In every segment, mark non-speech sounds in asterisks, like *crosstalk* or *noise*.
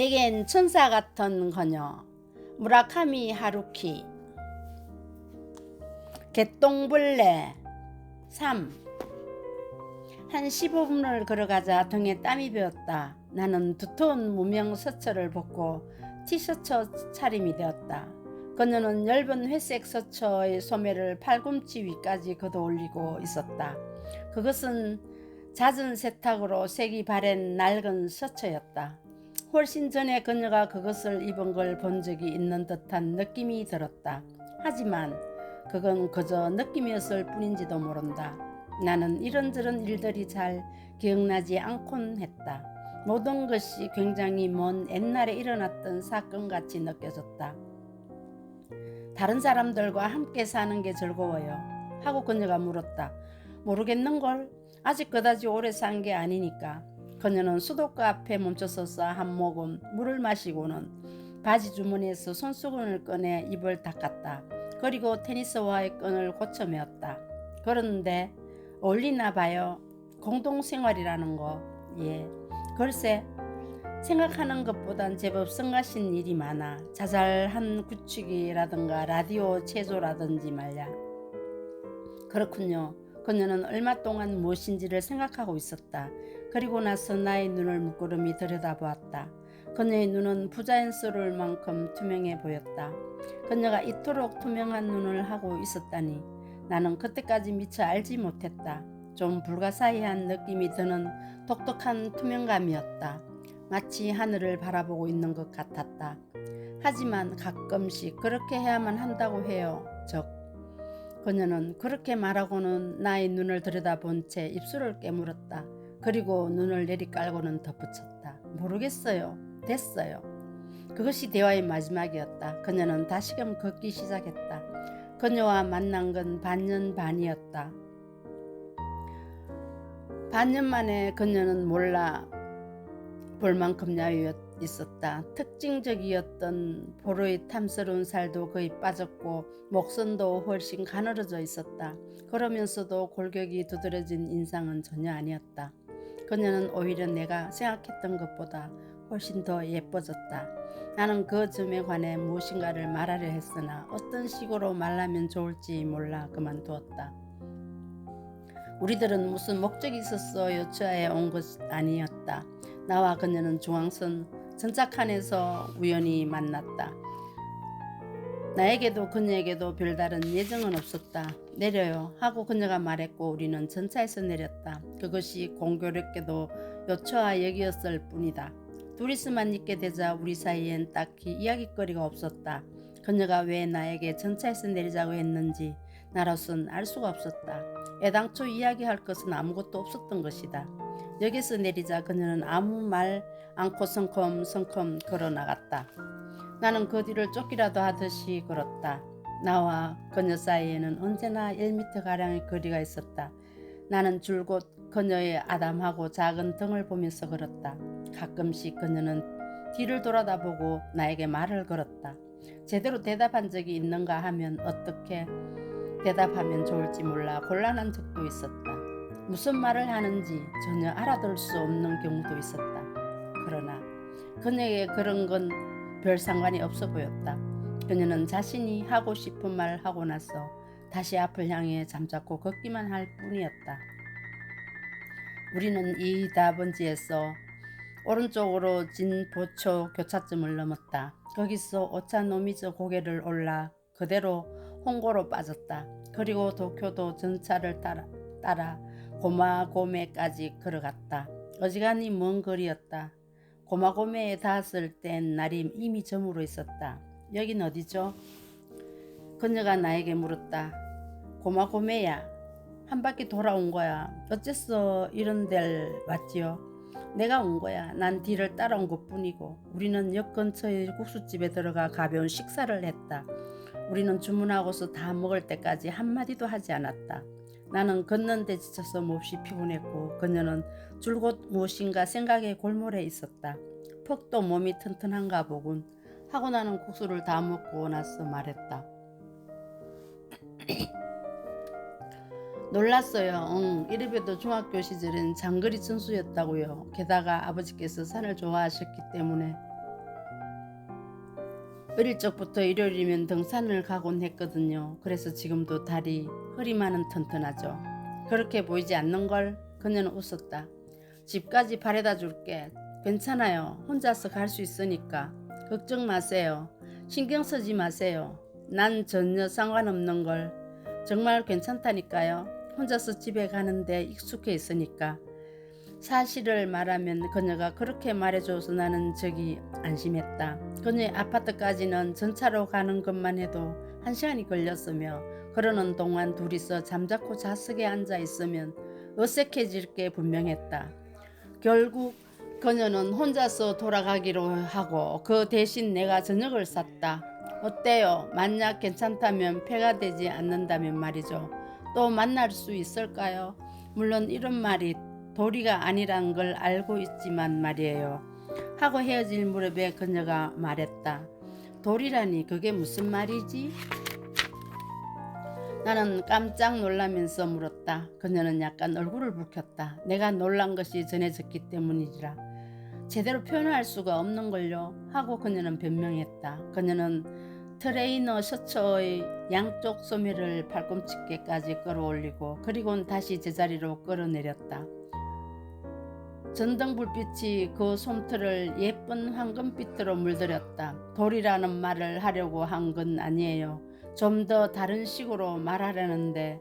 내겐 천사 같은 그녀 무라카미 하루키 개똥벌레 3. 한 15분을 걸어가자 등에 땀이 배었다. 나는 두터운 무명 서처를 벗고 티셔츠 차림이 되었다. 그녀는 엷은 회색 서처의 소매를 팔꿈치 위까지 걷어 올리고 있었다. 그것은 잦은 세탁으로 색이 바랜 낡은 서처였다. 훨씬 전에 그녀가 그것을 입은 걸 본 적이 있는 듯한 느낌이 들었다. 하지만 그건 그저 느낌이었을 뿐인지도 모른다. 나는 이런저런 일들이 잘 기억나지 않곤 했다. 모든 것이 굉장히 먼 옛날에 일어났던 사건 같이 느껴졌다. 다른 사람들과 함께 사는 게 즐거워요. 하고 그녀가 물었다. 모르겠는걸? 아직 그다지 오래 산 게 아니니까. 그녀는 수도가 앞에 멈춰서서 한 모금 물을 마시고는 바지 주머니에서 손수건을 꺼내 입을 닦았다. 그리고 테니스화의 끈을 고쳐 메었다. 그런데 어울리나 봐요. 공동생활이라는 거. 예. 글쎄 생각하는 것보단 제법 성가신 일이 많아. 자잘한 구축이라든가 라디오 체조라든지 말야. 그렇군요. 그녀는 얼마 동안 무엇인지를 생각하고 있었다. 그리고 나서 나의 눈을 물끄러미 들여다보았다. 그녀의 눈은 부자연스러울 만큼 투명해 보였다. 그녀가 이토록 투명한 눈을 하고 있었다니 나는 그때까지 미처 알지 못했다. 좀 불가사의한 느낌이 드는 독특한 투명감이었다. 마치 하늘을 바라보고 있는 것 같았다. 하지만 가끔씩 그렇게 해야만 한다고 해요. 적. 그녀는 그렇게 말하고는 나의 눈을 들여다본 채 입술을 깨물었다. 그리고 눈을 내리깔고는 덧붙였다. 모르겠어요. 됐어요. 그것이 대화의 마지막이었다. 그녀는 다시금 걷기 시작했다. 그녀와 만난 건 반년 반이었다. 반년 만에 그녀는 몰라 볼 만큼 야유 있었다. 특징적이었던 보로의 탐스러운 살도 거의 빠졌고 목선도 훨씬 가늘어져 있었다. 그러면서도 골격이 두드러진 인상은 전혀 아니었다. 그녀는 오히려 내가 생각했던 것보다 훨씬 더 예뻐졌다. 나는 그 점에 관해 무엇인가를 말하려 했으나 어떤 식으로 말하면 좋을지 몰라 그만두었다. 우리들은 무슨 목적이 있었어 요추아에 온 것 아니었다. 나와 그녀는 중앙선 전차칸에서 우연히 만났다. 나에게도 그녀에게도 별다른 예정은 없었다. 내려요 하고 그녀가 말했고 우리는 전차에서 내렸다. 그것이 공교롭게도 요초와 역이었을 뿐이다. 둘이서만 있게 되자 우리 사이엔 딱히 이야기거리가 없었다. 그녀가 왜 나에게 전차에서 내리자고 했는지 나로선 알 수가 없었다. 애당초 이야기할 것은 아무것도 없었던 것이다. 역에서 내리자 그녀는 아무 말 않고 성컴성컴 걸어 나갔다. 나는 그 뒤를 쫓기라도 하듯이 걸었다. 나와 그녀 사이에는 언제나 1미터 가량의 거리가 있었다. 나는 줄곧 그녀의 아담하고 작은 등을 보면서 걸었다. 가끔씩 그녀는 뒤를 돌아다보고 나에게 말을 걸었다. 제대로 대답한 적이 있는가 하면 어떻게 대답하면 좋을지 몰라 곤란한 적도 있었다. 무슨 말을 하는지 전혀 알아들 수 없는 경우도 있었다. 그러나 그녀에게 그런 건 별 상관이 없어 보였다. 그녀는 자신이 하고 싶은 말을 하고 나서 다시 앞을 향해 잠자코 걷기만 할 뿐이었다. 우리는 이 다번지에서 오른쪽으로 진 보초 교차점을 넘었다. 거기서 오차노미즈 고개를 올라 그대로 홍고로 빠졌다. 그리고 도쿄도 전차를 따라, 따라 고마고메까지 걸어갔다. 어지간히 먼 거리였다. 고마고메에 닿았을 땐 날이 이미 저물어 있었다. 여긴 어디죠? 그녀가 나에게 물었다. 고마고메야. 한 바퀴 돌아온 거야. 어째서 이런 데를 왔지요? 내가 온 거야. 난 뒤를 따라온 것 뿐이고. 우리는 역 근처의 국수집에 들어가 가벼운 식사를 했다. 우리는 주문하고서 다 먹을 때까지 한마디도 하지 않았다. 나는 걷는데 지쳐서 몹시 피곤했고 그녀는 줄곧 무엇인가 생각에 골몰해 있었다. 퍽도 몸이 튼튼한가 보군. 하고 나는 국수를 다 먹고 나서 말했다. *clears throat* 놀랐어요. 응, 이래봬도 중학교 시절엔 장거리 선수였다고요. 게다가 아버지께서 산을 좋아하셨기 때문에 어릴 적부터 일요일이면 등산을 가곤 했거든요. 그래서 지금도 다리, 허리만은 튼튼하죠. 그렇게 보이지 않는 걸 그녀는 웃었다. 집까지 바래다 줄게. 괜찮아요. 혼자서 갈 수 있으니까. 걱정 마세요. 신경 쓰지 마세요. 난 전혀 상관없는 걸. 정말 괜찮다니까요. 혼자서 집에 가는데 익숙해 있으니까. 사실을 말하면 그녀가 그렇게 말해줘서 나는 저기 안심했다. 그녀의 아파트까지는 전차로 가는 것만 해도 한 시간이 걸렸으며 그러는 동안 둘이서 잠자코 좌석에 앉아 있으면 어색해질 게 분명했다. 결국 그녀는 혼자서 돌아가기로 하고 그 대신 내가 저녁을 샀다. 어때요? 만약 괜찮다면 폐가 되지 않는다면 말이죠. 또 만날 수 있을까요? 물론 이런 말이 도리가 아니란 걸 알고 있지만 말이에요. 하고 헤어질 무렵에 그녀가 말했다. 도리라니 그게 무슨 말이지? 나는 깜짝 놀라면서 물었다. 그녀는 약간 얼굴을 붉혔다. 내가 놀란 것이 전해졌기 때문이라. 제대로 표현할 수가 없는 걸요. 하고 그녀는 변명했다. 그녀는 트레이너 셔츠의 양쪽 소매를 팔꿈치께까지 끌어올리고 그리고는 다시 제자리로 끌어내렸다. 전등 불빛이 그 솜털을 예쁜 황금빛으로 물들였다. 돌이라는 말을 하려고 한 건 아니에요. 좀 더 다른 식으로 말하려는데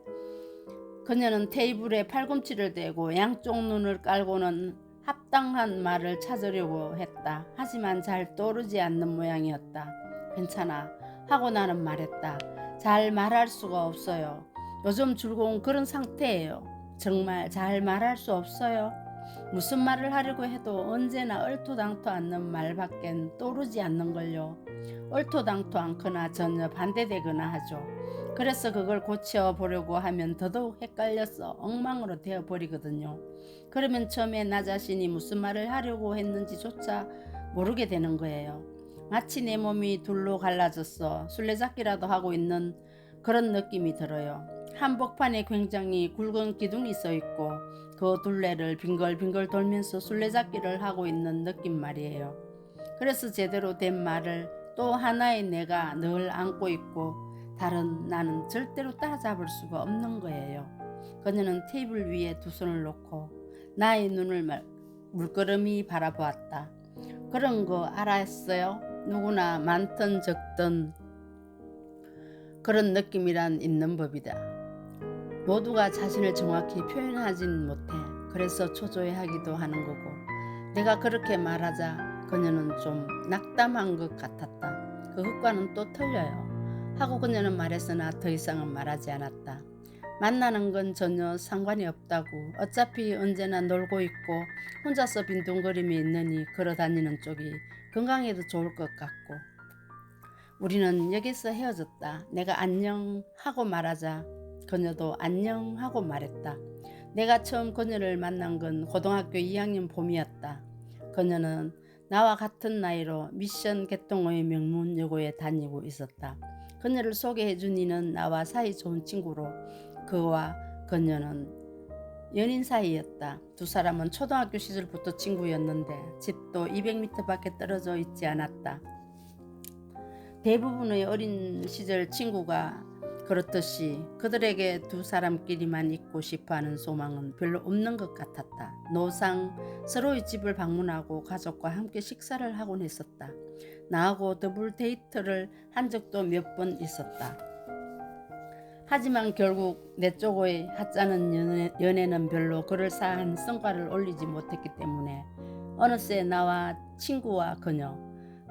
그녀는 테이블에 팔꿈치를 대고 양쪽 눈을 깔고는 합당한 말을 찾으려고 했다. 하지만 잘 떠오르지 않는 모양이었다. 괜찮아. 하고 나는 말했다. 잘 말할 수가 없어요. 요즘 즐거운 그런 상태예요. 정말 잘 말할 수 없어요. 무슨 말을 하려고 해도 언제나 얼토당토 않는 말밖엔 떠오르지 않는걸요. 얼토당토 않거나 전혀 반대되거나 하죠. 그래서 그걸 고쳐보려고 하면 더더욱 헷갈려서 엉망으로 되어버리거든요. 그러면 처음에 나 자신이 무슨 말을 하려고 했는지조차 모르게 되는 거예요. 마치 내 몸이 둘로 갈라져서 술래잡기라도 하고 있는 그런 느낌이 들어요. 한복판에 굉장히 굵은 기둥이 서 있고 그 둘레를 빙글빙글 돌면서 술래잡기를 하고 있는 느낌 말이에요. 그래서 제대로 된 말을 또 하나의 내가 늘 안고 있고 다른 나는 절대로 따라잡을 수가 없는 거예요. 그녀는 테이블 위에 두 손을 놓고 나의 눈을 말, 물끄러미 바라보았다. 그런 거 알았어요? 누구나 많든 적든 그런 느낌이란 있는 법이다. 모두가 자신을 정확히 표현하진 못해. 그래서 초조해하기도 하는 거고. 내가 그렇게 말하자 그녀는 좀 낙담한 것 같았다. 그것과는 또 틀려요. 하고 그녀는 말했으나 더 이상은 말하지 않았다. 만나는 건 전혀 상관이 없다고 어차피 언제나 놀고 있고 혼자서 빈둥거림이 있느니 걸어 다니는 쪽이 건강에도 좋을 것 같고 우리는 여기서 헤어졌다. 내가 안녕 하고 말하자 그녀도 안녕 하고 말했다. 내가 처음 그녀를 만난 건 고등학교 2학년 봄이었다. 그녀는 나와 같은 나이로 미션 개통의 명문 여고에 다니고 있었다. 그녀를 소개해 준 이는 나와 사이 좋은 친구로 그와 그녀는 연인 사이였다. 두 사람은 초등학교 시절부터 친구였는데 집도 200m밖에 떨어져 있지 않았다. 대부분의 어린 시절 친구가 그렇듯이 그들에게 두 사람끼리만 있고 싶어하는 소망은 별로 없는 것 같았다. 노상 서로의 집을 방문하고 가족과 함께 식사를 하곤 했었다. 나하고 더블 데이트를 한 적도 몇 번 있었다. 하지만 결국 내 쪽의 하찮은 연애, 연애는 별로 그럴싸한 성과를 올리지 못했기 때문에 어느새 나와 친구와 그녀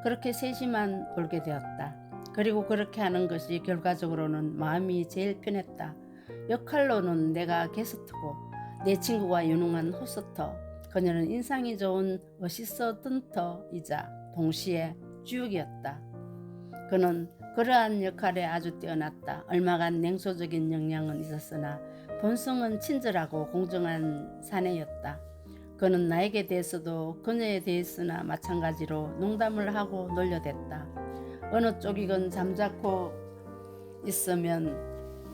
그렇게 셋이만 놀게 되었다. 그리고 그렇게 하는 것이 결과적으로는 마음이 제일 편했다. 역할로는 내가 게스트고 내 친구가 유능한 호스터, 그녀는 인상이 좋은 어시스턴트이자 동시에 주역이었다. 그는 그러한 역할에 아주 뛰어났다. 얼마간 냉소적인 역량은 있었으나 본성은 친절하고 공정한 사내였다. 그는 나에게 대해서도 그녀에 대해서나 마찬가지로 농담을 하고 놀려댔다. 어느 쪽이건 잠자코 있으면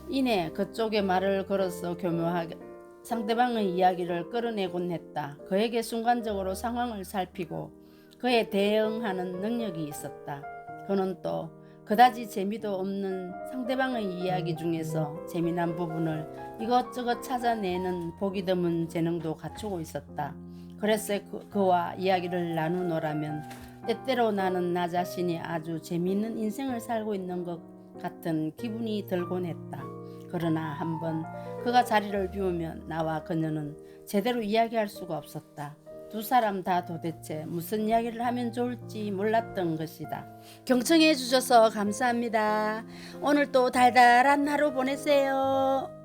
이내 그쪽에 말을 걸어서 교묘하게 상대방의 이야기를 끌어내곤 했다. 그에게 순간적으로 상황을 살피고 그에 대응하는 능력이 있었다. 그는 또 그다지 재미도 없는 상대방의 이야기 중에서 재미난 부분을 이것저것 찾아내는 보기 드문 재능도 갖추고 있었다. 그래서 그, 그와 이야기를 나누노라면 때때로 나는 나 자신이 아주 재미있는 인생을 살고 있는 것 같은 기분이 들곤 했다. 그러나 한번 그가 자리를 비우면 나와 그녀는 제대로 이야기할 수가 없었다. 두 사람 다 도대체 무슨 이야기를 하면 좋을지 몰랐던 것이다. 경청해 주셔서 감사합니다. 오늘 또 달달한 하루 보내세요.